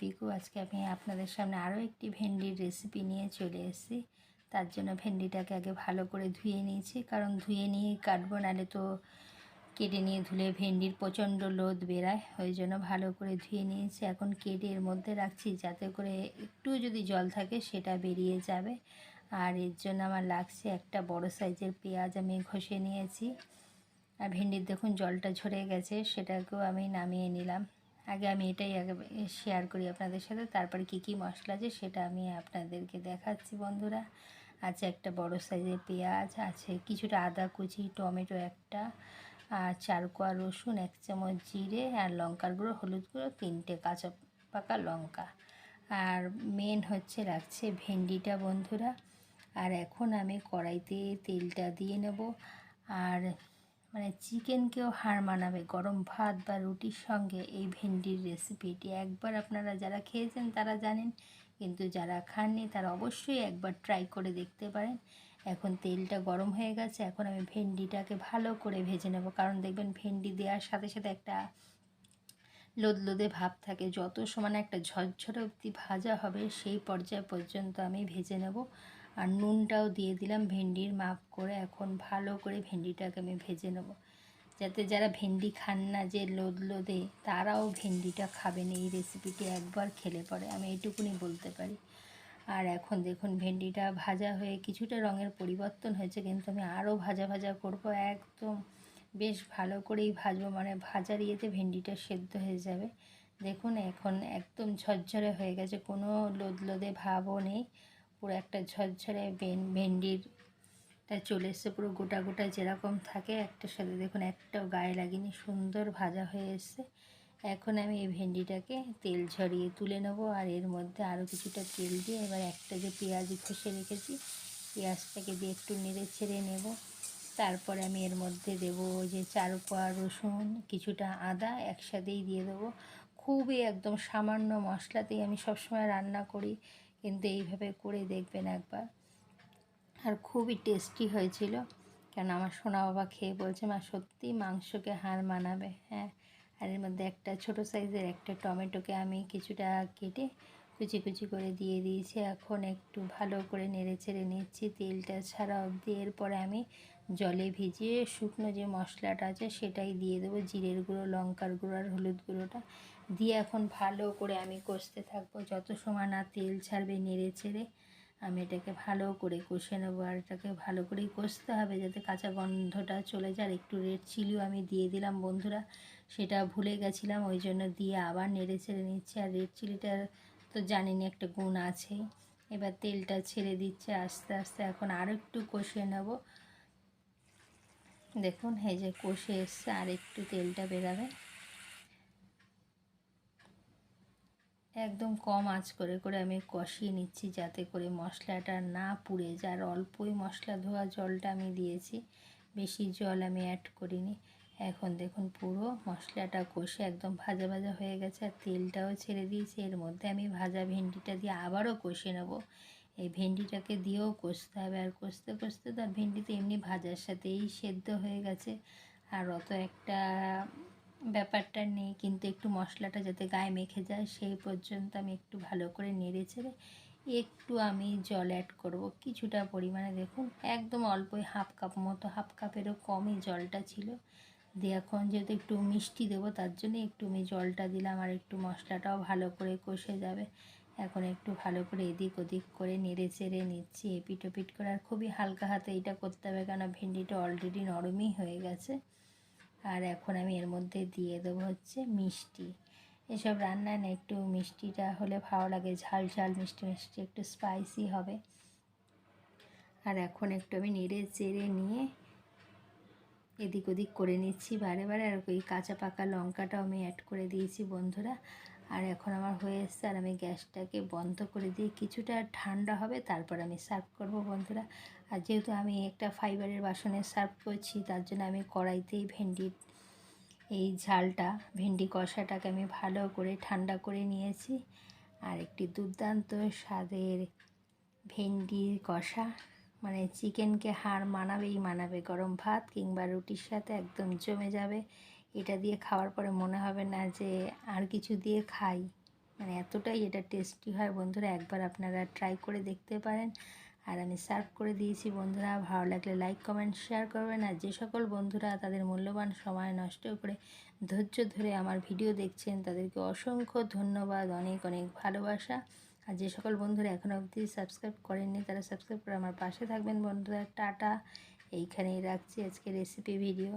পিকু। আজকে আমি আপনাদের সামনে আরও একটি ভেন্ডির রেসিপি নিয়ে চলে এসেছি। তার জন্য ভেন্ডিটাকে আগে ভালো করে ধুয়ে নিয়েছি। কারণ ধুয়ে নিয়ে কাটবো, নাহলে তো কেটে নিয়ে ধুলে ভেন্ডির প্রচণ্ড লোদ বেরায়। ওই জন্য ভালো করে ধুয়ে নিয়েছি। এখন কেটে এর মধ্যে রাখছি, যাতে করে একটু যদি জল থাকে সেটা বেরিয়ে যাবে। আর এর জন্য আমার লাগছে একটা বড় সাইজের পেঁয়াজ আমি ঘষে নিয়েছি। আর ভেন্ডির দেখুন জলটা ঝরে গেছে, সেটাকেও আমি নামিয়ে নিলাম। আগে আমি এটাই আগে শেয়ার করি আপনাদের সাথে। তারপরে কি কি মশলা আছে সেটা আমি আপনাদেরকে দেখাচ্ছি বন্ধুরা। আছে একটা বড় সাইজের পেঁয়াজ, আছে কিছুটা আদা কুচি, টমেটো একটা, আর চার কোয়া রসুন, এক চামচ জিরে, আর লঙ্কার গুঁড়ো, হলুদ গুঁড়ো, তিনটে কাঁচা পাকা লঙ্কা। আর মেন হচ্ছে লাগছে ভেন্ডিটা বন্ধুরা। আর এখন আমি কড়াইতে তেলটা দিয়ে নেব। আর মানে চিকেনকেও হার মানাবে। গরম ভাত বা রুটির সঙ্গে এই ভেন্ডির রেসিপিটি একবার আপনারা যারা খেয়েছেন তারা জানেন, কিন্তু যারা খাননি তারা অবশ্যই একবার ট্রাই করে দেখতে পারেন। এখন তেলটা গরম হয়ে গেছে, এখন আমি ভেন্ডিটাকে ভালো করে ভেজে নেব। কারণ দেখবেন ভেন্ডি দেওয়ার সাথে সাথে একটা লোদ লোদে ভাব থাকে। যত সমান একটা ঝরঝরে অবধি ভাজা হবে, সেই পর্যায় পর্যন্ত আমি ভেজে নেব। আর নুনটাও দিয়ে দিলাম ভেন্ডির মাপ করে। এখন ভালো করে ভেন্ডিটাকে আমি ভেজে নেব। যাতে যারা ভেন্ডি খান না যে লোদ লোদে, তারাও ভেন্ডিটা খাবেন এই রেসিপিটি একবার খেলে পরে। আমি এইটুকুনি বলতে পারি। আর এখন দেখুন ভেন্ডিটা ভাজা হয়ে কিছুটা রঙের পরিবর্তন হয়েছে, কিন্তু আমি আরও ভাজা ভাজা করব। একদম বেশ ভালো করেই ভাজবো। মানে ভাজার ইয়েতে ভেন্ডিটা সেদ্ধ হয়ে যাবে। দেখুন এখন একদম ঝরঝরে হয়ে গেছে। কোনো লোদ লোদে ভাবও নেই। পুরো একটা ঝরঝরে ভেন্ডির তা চলে এসছে, পুরো গোটা গোটা যেরকম থাকে একটার সাথে দেখুন একটাও গায়ে লাগেনি, সুন্দর ভাজা হয়ে এসছে। এখন আমি এই ভেন্ডিটাকে তেল ঝরিয়ে তুলে নেব আর এর মধ্যে আরও কিছুটা তেল দিয়ে এবার একটা যে পেঁয়াজ ঘষে রেখেছি, পেঁয়াজটাকে দিয়ে একটু নেড়ে ছেড়ে নেব। তারপরে আমি এর মধ্যে দেবো যে চার কোয়া রসুন, কিছুটা আদা একসাথেই দিয়ে দেবো। খুবই একদম সামান্য মশলাতেই আমি সবসময় রান্না করি। কিন্তু এইভাবে করে দেখবেন একবার। আর খুবই টেস্টি হয়েছিল। কেন আমার সোনা বাবা খেয়ে বলছে, মা, সত্যি মাংসকে হার মানাবে? হ্যাঁ আর এর মধ্যে একটা ছোট সাইজের একটা টমেটোকে আমি কিছুটা কেটে কুচি কুচি করে দিয়ে দিয়েছি। এখন একটু ভালো করে নেড়ে ছেড়ে নিচ্ছি তেলটা ছাড়া অবধি। এরপরে আমি জলে ভিজিয়ে শুকনো যে মশলাটা আছে সেটাই দিয়ে দেবো। জিরের গুঁড়ো, লঙ্কার গুঁড়ো আর হলুদ গুঁড়োটা দিয়ে এখন ভালো করে আমি কষতে থাকব। যত সময় না তেল ছাড়বে নেড়ে ছেড়ে আমি এটাকে ভালো করে কষে নেব আর এটাকে ভালো করেই কষতে হবে যাতে কাঁচা গন্ধটা চলে যায়। একটু রেড চিলিও আমি দিয়ে দিলাম বন্ধুরা। সেটা ভুলে গেছিলাম, ওই জন্য দিয়ে আবার নেড়ে ছেড়ে নিচ্ছি। আর রেড চিলিটার তো জানিনি একটা গুণ আছে। এবার তেলটা ছেড়ে দিচ্ছে, আস্তে আস্তে এখন আর একটু কষিয়ে নেব। দেখুন, এই যে কষে এসছে, আর একটু তেলটা বেরাবে। একদম কম আঁচ করে করে আমি কষিয়ে নিচ্ছি যাতে করে মশলাটা না পুড়ে যায়। আর অল্পই মশলা ধোয়া জলটা আমি দিয়েছি, বেশি জল আমি অ্যাড করিনি। এখন দেখুন পুরো মশলাটা কষে একদম ভাজা ভাজা হয়ে গেছে আর তেলটাও ছেড়ে দিয়েছি। এর মধ্যে আমি ভাজা ভেন্ডিটা দিয়ে আবারও কষে নেব। এই ভেন্ডিটাকে দিয়েও কষতে হবে আর কষতে কষতে তো ভেন্ডি তো এমনি ভাজার সাথেই সেদ্ধ হয়ে গেছে। আর অত একটা ব্যাপারটা নেই, কিন্তু একটু মশলাটা যাতে গায়ে মেখে যায় সেই পর্যন্ত আমি একটু ভালো করে নেড়ে ছেড়ে একটু আমি জল অ্যাড করব। কিছুটা পরিমাণে দেখুন, একদম অল্পই হাফ কাপ মতো, হাফ কাপেরও কমই জলটা ছিল। দিয়ে এখন যেহেতু একটু মিষ্টি দেবো, তার জন্য একটু আমি জলটা দিলাম আর একটু মশলাটাও ভালো করে কষে যাবে। এখন একটু ভালো করে এদিক ওদিক করে নেড়ে চেড়ে নিচ্ছি, এপিট ওপিট করে। আর খুবই হালকা হাতে এটা করতে হবে, কেন ভেন্ডিটা অলরেডি নরমই হয়ে গেছে। আর এখন আমি এর মধ্যে দিয়ে দেবো হচ্ছে মিষ্টি। এসব রান্নায় না একটু মিষ্টিটা হলে ভালো লাগে, ঝাল ঝাল, মিষ্টি মিষ্টি, একটু স্পাইসি হবে। আর এখন একটু আমি নেড়ে চেড়ে নিয়ে এদিক ওদিক করে নিচ্ছি বারে বারে। আর ওই কাঁচা পাকা লঙ্কাটাও আমি অ্যাড করে দিয়েছি বন্ধুরা। আর এখন আমার হয়ে এসছে আর আমি গ্যাসটাকে বন্ধ করে দিয়ে কিছুটা ঠান্ডা হবে, তারপর আমি সার্ভ করব বন্ধুরা। আর যেহেতু আমি একটা ফাইবারের বাসনে সার্ভ করছি, তার জন্য আমি কড়াইতেই ভেন্ডির এই ঝালটা, ভেন্ডি কষাটাকে আমি ভালো করে ঠান্ডা করে নিয়েছি। আর একটি দুর্দান্ত স্বাদের ভেন্ডির কষা। মানে চিকেনকে হাড় মানাবেই মানাবে, গরম ভাত কিংবা রুটির সাথে একদম জমে যাবে। এটা দিয়ে খাওয়ার পরে মনে হবে না যে আর কিছু দিয়ে খাই। মানে এতটাই এটা টেস্টি হয়। বন্ধুরা, একবার আপনারা ট্রাই করে দেখতে পারেন। আর আমি সার্ভ করে দিয়েছি, বন্ধুরা। ভালো লাগলে লাইক কমেন্ট শেয়ার করবেন। আর যে সকল বন্ধুরা তাদের মূল্যবান সময় নষ্ট করে ধৈর্য ধরে আমার ভিডিও দেখছেন, তাদেরকে অসংখ্য ধন্যবাদ। অনেক অনেক ভালোবাসা। আর যে সকল বন্ধুরা এখনও অবধি সাবস্ক্রাইব করেননি, তারা সাবস্ক্রাইব করে আমার পাশে থাকবেন বন্ধুরা। টাটা। এইখানেই রাখছি আজকে রেসিপি ভিডিও